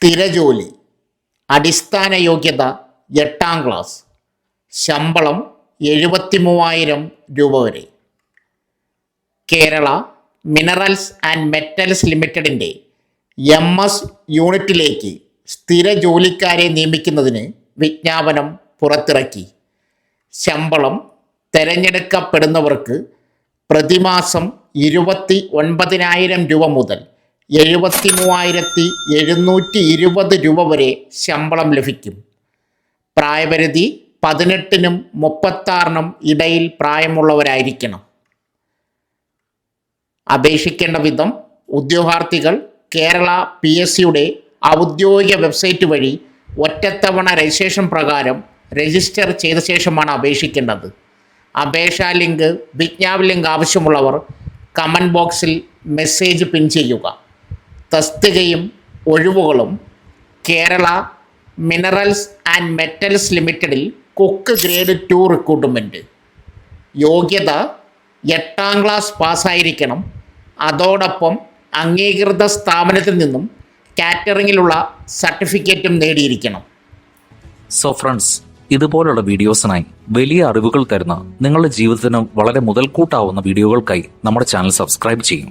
സ്ഥിരജോലി അടിസ്ഥാന യോഗ്യത എട്ടാം ക്ലാസ് ശമ്പളം എഴുപത്തി മൂവായിരം രൂപ വരെ. കേരള മിനറൽസ് ആൻഡ് മെറ്റൽസ് ലിമിറ്റഡിന്റെ എം എസ് യൂണിറ്റിലേക്ക് സ്ഥിര ജോലിക്കാരെ നിയമിക്കുന്നതിന് വിജ്ഞാപനം പുറത്തിറക്കി. ശമ്പളം തിരഞ്ഞെടുക്കപ്പെടുന്നവർക്ക് പ്രതിമാസം ഇരുപത്തി ഒൻപതിനായിരം രൂപ മുതൽ എഴുപത്തി മൂവായിരത്തി എഴുന്നൂറ്റി ഇരുപത് രൂപ വരെ ശമ്പളം ലഭിക്കും. പ്രായപരിധി പതിനെട്ടിനും മുപ്പത്താറിനും ഇടയിൽ പ്രായമുള്ളവരായിരിക്കണം. അപേക്ഷിക്കേണ്ട വിധം ഉദ്യോഗാർത്ഥികൾ കേരള പി എസ് സിയുടെ ഔദ്യോഗിക വെബ്സൈറ്റ് വഴി ഒറ്റത്തവണ രജിസ്ട്രേഷൻ പ്രകാരം രജിസ്റ്റർ ചെയ്ത ശേഷമാണ് അപേക്ഷിക്കേണ്ടത്. അപേക്ഷാ ലിങ്ക് വിജ്ഞാപന ലിങ്ക് ആവശ്യമുള്ളവർ കമന്റ് ബോക്സിൽ മെസ്സേജ് പിൻ ചെയ്യുക. തസ്തികയും ഒഴിവുകളും കേരള മിനറൽസ് ആൻഡ് മെറ്റൽസ് ലിമിറ്റഡിൽ കുക്ക് ഗ്രേഡ് ടു റിക്രൂട്ട്മെന്റ് യോഗ്യത എട്ടാം ക്ലാസ് പാസ്സായിരിക്കണം. അതോടൊപ്പം അംഗീകൃത സ്ഥാപനത്തിൽ നിന്നും കാറ്ററിങ്ങിലുള്ള സർട്ടിഫിക്കറ്റും നേടിയിരിക്കണം. സോ ഫ്രണ്ട്സ് ഇതുപോലുള്ള വീഡിയോസിനായി വലിയ അറിവുകൾ തരുന്ന നിങ്ങളുടെ ജീവിതത്തിന് വളരെ മുതൽക്കൂട്ടാവുന്ന വീഡിയോകൾക്കായി നമ്മുടെ ചാനൽ സബ്സ്ക്രൈബ് ചെയ്യും.